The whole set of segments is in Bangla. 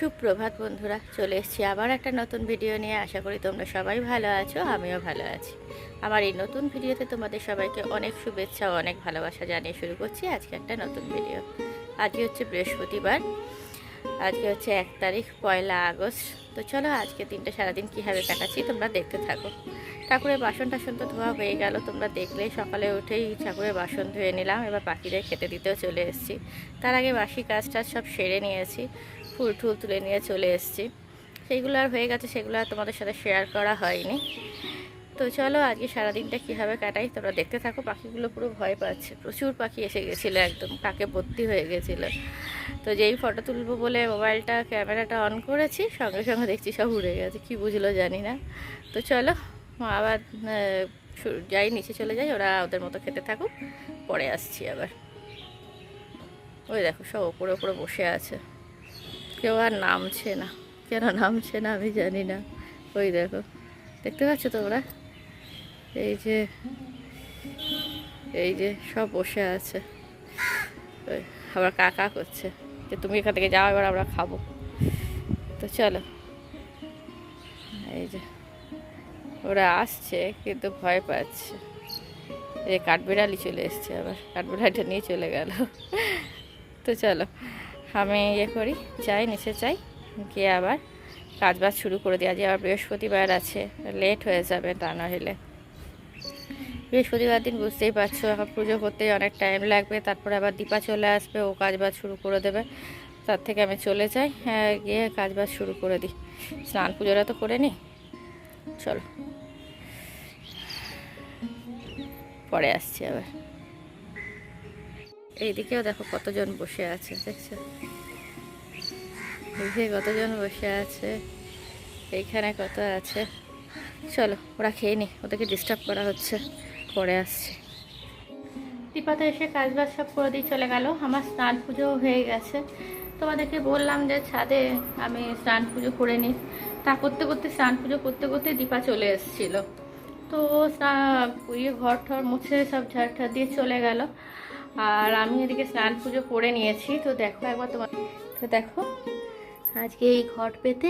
সুপ্রভাত বন্ধুরা, চলে এসেছি আবার একটা নতুন ভিডিও নিয়ে। আশা করি তোমরা সবাই ভালো আছো, আমিও ভালো আছি। আমার এই নতুন ভিডিওতে তোমাদের সবাইকে অনেক শুভেচ্ছা ও অনেক ভালোবাসা জানিয়ে শুরু করছি আজকে একটা নতুন ভিডিও আজকে হচ্ছে বৃহস্পতিবার, আজকে হচ্ছে এক তারিখ, পয়লা আগস্ট। তো চলো আজকে তিনটে সারাদিন কীভাবে কাটাচ্ছি তোমরা দেখতে থাকো। ঠাকুরের বাসন টাসন তো ধোয়া হয়ে গেল, তোমরা দেখলে সকালে উঠেই ঠাকুরের বাসন ধুয়ে নিলাম, এবার পাখিদের খেতে দিতেও চলে এসেছি। তার আগে বাসি কাজ টাজ সব সেরে নিয়েছি। ফুল টুল তুলে নিয়ে চলে এসেছি। সেইগুলো আর হয়ে গেছে, সেগুলো আর তোমাদের সাথে শেয়ার করা হয়নি। তো চলো আজকে সারাদিনটা কীভাবে কাটাই তোমরা দেখতে থাকো। পাখিগুলো পুরো ভয় পাচ্ছে, প্রচুর পাখি এসে গেছিল একদম, কাকে ভর্তি হয়ে গেছিল। তো যেই ফটো তুলবো বলে মোবাইলটা ক্যামেরাটা অন করেছি, সঙ্গে সঙ্গে দেখছি সব উড়ে গেছে, কি বুঝলো জানি না। তো চলো আবার যাই, নিচে চলে যাই, ওরা ওদের মতো খেতে থাকুক, পরে আসছি আবার। ওই দেখো সব ওপরে ওপরে বসে আছে। কেউ আর নামছে না। কেন নামছে না আমি জানি না। ওই দেখো। দেখতে পাচ্ছ তোমরা? এই যে এই যে সব বসে আছে। ওই, আবার কাকা করছে যে, তুমি এখান থেকে যাও, এবার আমরা খাব। তো চলো। এই যে, ওরা আসছে, কিন্তু ভয় পাচ্ছে। এই কাঠবিড়ালি চলে এসছে আবার। কাঠবিড়ালিটা নিয়ে চলে গেল। তো চলো। আমি ইয়ে করি, যাই, নিচে যাই, গিয়ে আবার কাজ বাজ শুরু করে দিই। আজ আবার বৃহস্পতিবার আছে, লেট হয়ে যাবে তা না হলে। বৃহস্পতিবার দিন বুঝতেই পারছ, এখন পুজো করতে অনেক টাইম লাগবে, তারপরে আবার দীপা চলে আসবে, ও কাজ বাজ শুরু করে দেবে। তার থেকে আমি চলে যাই হ্যাঁ গিয়ে কাজ বাজ শুরু করে দিই। স্নান পুজোটা তো করে নিই চলো। পরে আসছি আবার। এইদিকেও দেখো কতজন বসে আছে, দেখছ? এইদিকে কতজন বসে আছে, এইখানে কত আছে? চলো, ওরা খেয়ে নি, ওদেরকে ডিস্টার্ব করা হচ্ছে, পরে আসছে। দীপাতে এসে কাজ বাজ সব করে দিয়ে চলে গেল, আমার স্নান পুজো হয়ে গেছে। তোমাদেরকে বললাম যে ছাদে আমি স্নান পুজো করে নিই তা করতে করতে, স্নান পুজো করতে করতে দীপা চলে এসেছিল। তো ইয়ে ঘর ঠর মুছে সব ঝাড় দিয়ে চলে গেল। আর আমি এদিকে স্নান পুজো করে নিয়েছি। তো দেখো একবার তোমার তো দেখো, আজকে এই ঘট পেতে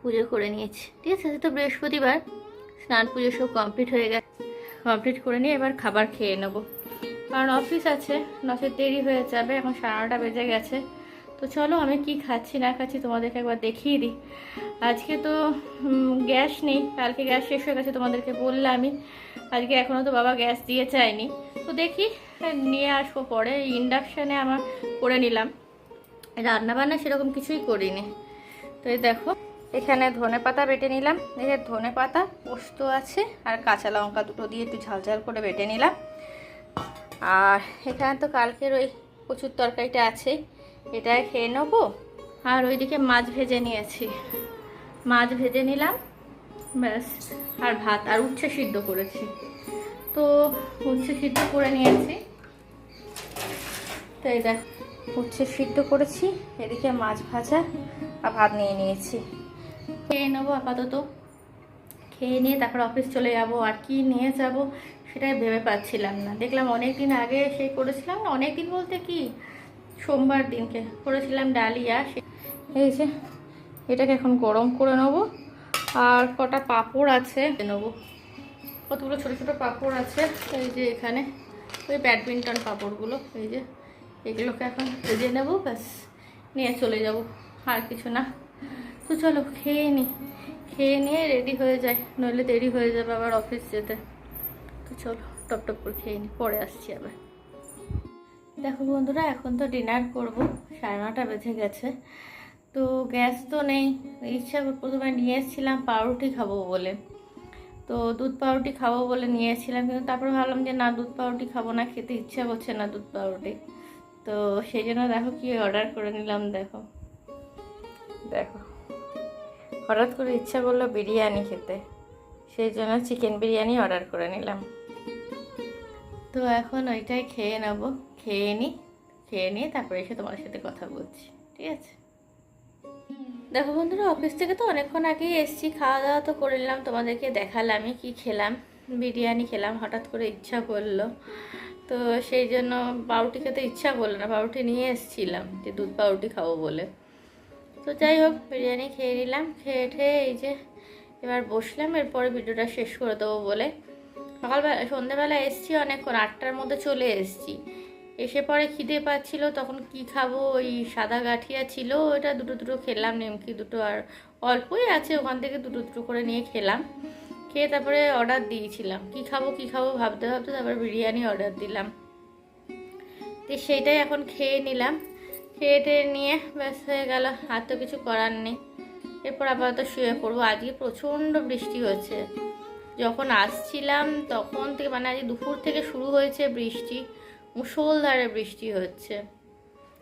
পুজো করে নিয়েছি। ঠিক আছে তো বৃহস্পতিবার। স্নান পুজো সব কমপ্লিট হয়ে গেছে। কমপ্লিট করে নিয়ে এবার খাবার খেয়ে নেব। কারণ অফিস আছে নচেত দেরি হয়ে যাবে, এখন সাড়ে নটা বেজে গেছে। তো চলো আমি কি খাচ্ছি না খাচ্ছি তোমাদেরকে একবার দেখিয়ে দিই। আজকে তো গ্যাস নেই। কালকে গ্যাস শেষ হয়ে গেছে তোমাদেরকে বললামই। আজকে এখনও তো বাবা গ্যাস দিয়ে চায়নি। তো দেখি, নিয়ে আসব পরে। ইন্ডাকশানে আমার করে নিলাম। রান্না বান্না সেরকম কিছুই করিনি। তো এই দেখো, এখানে ধনে পাতা বেটে নিলাম। যে ধনে পাতা, পোস্ত আছে আর কাঁচা লঙ্কা দুটো দিয়ে একটু ঝাল ঝাল করে বেটে নিলাম। আর এখানে তো কালকের ওই প্রচুর তরকারিটা আছে। এটা খেয়ে নেব। আর ওইদিকে মাছ ভেজে নিয়েছি। মাছ ভেজে নিলাম, ব্যাস, আর ভাত, আর উচ্ছে সিদ্ধ করেছি। তো উচ্ছে সিদ্ধ করে নিয়েছি। তো দেখ, উচ্ছে সিদ্ধ করেছি, এদিকে মাছ ভাজা আর ভাত নিয়ে নিয়েছি। খেয়ে নেব আপাতত। খেয়ে নিয়ে তারপর অফিস চলে যাব, আর কি নিয়ে যাব সেটাই ভেবে পাচ্ছিলাম না। দেখলাম অনেক দিন আগে সেই করেছিলাম না অনেক দিন বলতে কি? সোমবার দিনকে করেছিলাম ডালিয়া এই যে এটাকে এখন গরম করে নেব। আর কটা পাঁপড় আছে নেব। কতগুলো ছোটো ছোটো পাপড় আছে, এই যে এখানে। ওই ব্যাডমিন্টন পাঁপড়গুলো, এই যে। এগুলোকে এখন ভেজে নেব, ব্যাস, নিয়ে চলে যাব। আর কিছু না। তো চলো, খেয়ে নিই খেয়ে নিয়ে রেডি হয়ে যায় নইলে দেরি হয়ে যাবে আবার অফিস যেতে। তো চলো, টপ টপ করে খেয়ে নিই পরে আসছি আবার। দেখো বন্ধুরা, এখন তো ডিনার করব, সাড়ে নটা বেজে গেছে। তো গ্যাস তো নেই ইচ্ছা প্রথমে নিয়ে এসেছিলাম পাউরুটি খাব বলে। তো দুধ পাউরুটি খাব বলে নিয়ে এসেছিলাম কিন্তু তারপরে ভাবলাম যে না দুধ পাউরুটি খাব না খেতে ইচ্ছা করছে না দুধ পাউরুটি। তো সেই জন্য দেখো কি অর্ডার করে নিলাম দেখো। দেখো। হঠাৎ করে ইচ্ছা করল বিরিয়ানি খেতে সেই জন্য চিকেন বিরিয়ানি অর্ডার করে নিলাম। তো এখন ওইটাই খেয়ে নেব খেয়ে নিই খেয়ে নিয়ে তারপরে এসে তোমার সাথে কথা বলছি ঠিক আছে? দেখো বন্ধুরা অফিস থেকে তো অনেকক্ষণ আগেই এসেছি খাওয়া দাওয়া তো করে নিলাম, তোমাদেরকে দেখালামই কি খেলাম, বিরিয়ানি খেলাম, হঠাৎ করে ইচ্ছা করল। তো সেই জন্য পাউরুটি খেতে ইচ্ছা করল না, পাউরুটি নিয়ে এসেছিলাম যে দুধ পাউরুটি খাব বলে। তো যাই হোক, বিরিয়ানি খেয়ে নিলাম, খেয়ে ঠেয়ে এই যে এবার বসলাম, এরপরে ভিডিওটা শেষ করে দেবো বলে। সকালবেলা সন্ধ্যেবেলা এসছি, অনেকক্ষণ আটটার মধ্যে চলে এসছি। এসে পরে খিদে পাচ্ছিল, তখন কি খাব? ওই সাদা গাঠিয়া ছিল, ওটা দুটো দুটো খেলাম, নেমকি দুটো আর অল্পই আছে, ওখান থেকে দুটো দুটো করে নিয়ে খেলাম। খেয়ে তারপরে অর্ডার দিয়েছিলাম। কি খাব কি খাব ভাবতে ভাবতে তারপরে বিরিয়ানি অর্ডার দিলাম। তো সেইটাই এখন খেয়ে নিলাম। খেয়ে টেয়ে নিয়ে ব্যাস হয়ে গেল, আর তো কিছু করার নেই। এরপর আপাতত শুয়ে পড়ব। আজকে প্রচণ্ড বৃষ্টি হচ্ছে যখন আসছিলাম তখন থেকে মানে আজ দুপুর থেকে শুরু হয়েছে বৃষ্টি। মুষলধারে বৃষ্টি হচ্ছে।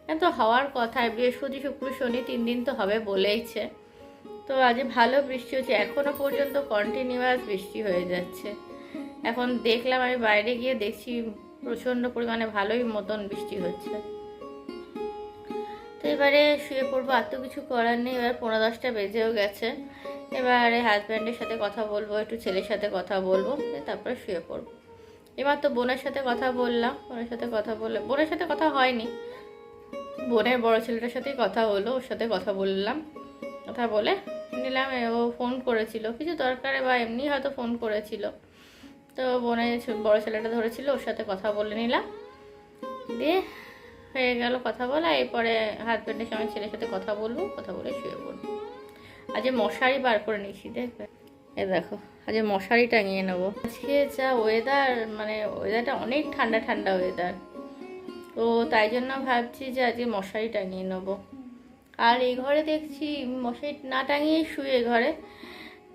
এত হওয়ার কথা বৃহস্পতি, শুক্র, শনি তিন দিন তো হবে বলেইছে। তো আজ ভালো বৃষ্টি হচ্ছে। এখনও পর্যন্ত কন্টিনিউয়াস বৃষ্টি হয়ে যাচ্ছে। এখন দেখলাম আমি বাইরে গিয়ে দেখছি প্রচণ্ড পরিমাণে ভালোই মতন বৃষ্টি হচ্ছে। তো এবারে শুয়ে পড়ব, আর তো কিছু করার নেই। এবার পনেরো দশটা বেজেও গেছে। এবারে হাজব্যান্ডের সাথে কথা বলব, একটু ছেলের সাথে কথা বলব তারপরে শুয়ে পড়ব। এবার তো বোনের সাথে কথা বললাম, বোনের সাথে কথা বললাম বোনের সাথে কথা হয়নি। বোনের বড় ছেলেটার সাথেই কথা হলো, ওর সাথে কথা বললাম। কথা বলে নিলাম ও ফোন করেছিল। কিছু দরকারে বা এমনি হয়তো ফোন করেছিল। তো বোনের বড় ছেলেটা ধরেছিল, ওর সাথে কথা বলে নিলাম। দিয়ে হয়ে গেল কথা বলা। এরপরে হাজব্যান্ডের সঙ্গে ছেলের সাথে কথা বলব, কথা বলে শুয়ে পড়ব। আজ মশারি বার করে নিয়েছি, দেখবে। এ দেখো। আজ মশারি টাঙিয়ে নেব। আজকে যা ওয়েদার মানে ওয়েদারটা অনেক ঠান্ডা ঠান্ডা ওয়েদার তো তাই জন্য ভাবছি যে আজকে মশারি টাঙিয়ে নেব। আর এই ঘরে দেখছি মশারি না টাঙিয়ে শুয়ে ঘরে।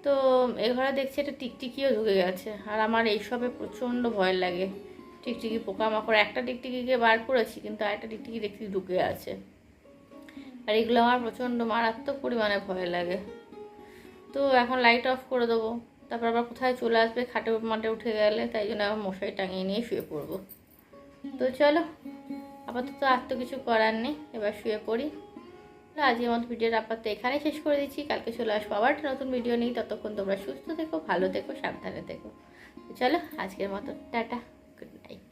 তো এ ঘরে দেখছি একটা টিকটিকিও ঢুকে গেছে। আর আমার এইসবে প্রচণ্ড ভয় লাগে। টিকটিকি, পোকামাকড়, একটা টিকটিকিকে বার করেছি, কিন্তু আরেকটা টিকটিকি দেখছি ঢুকে আছে। আর এগুলো আমার প্রচণ্ড মারাত্মক পরিমাণে ভয় লাগে। তো এখন লাইট অফ করে দেবো। তারপর আবার কোথায় চলে আসবে, খাটে মাঠে উঠে গেলে তাই জন্য আবার মশারি টাঙিয়ে নিয়ে শুয়ে পড়ব। তো চলো, আপাতত আর তো কিছু করার নেই, এবার শুয়ে পড়ি। আজকের মতো ভিডিওটা আপাতত এখানেই শেষ করে দিচ্ছি। কালকে চলে আসব আবার নতুন ভিডিও নেই ততক্ষণ তোমরা সুস্থ থেকো, ভালো থেকো, সাবধানে থেকো। চলো, আজকের মতো, টাটা গুড নাইট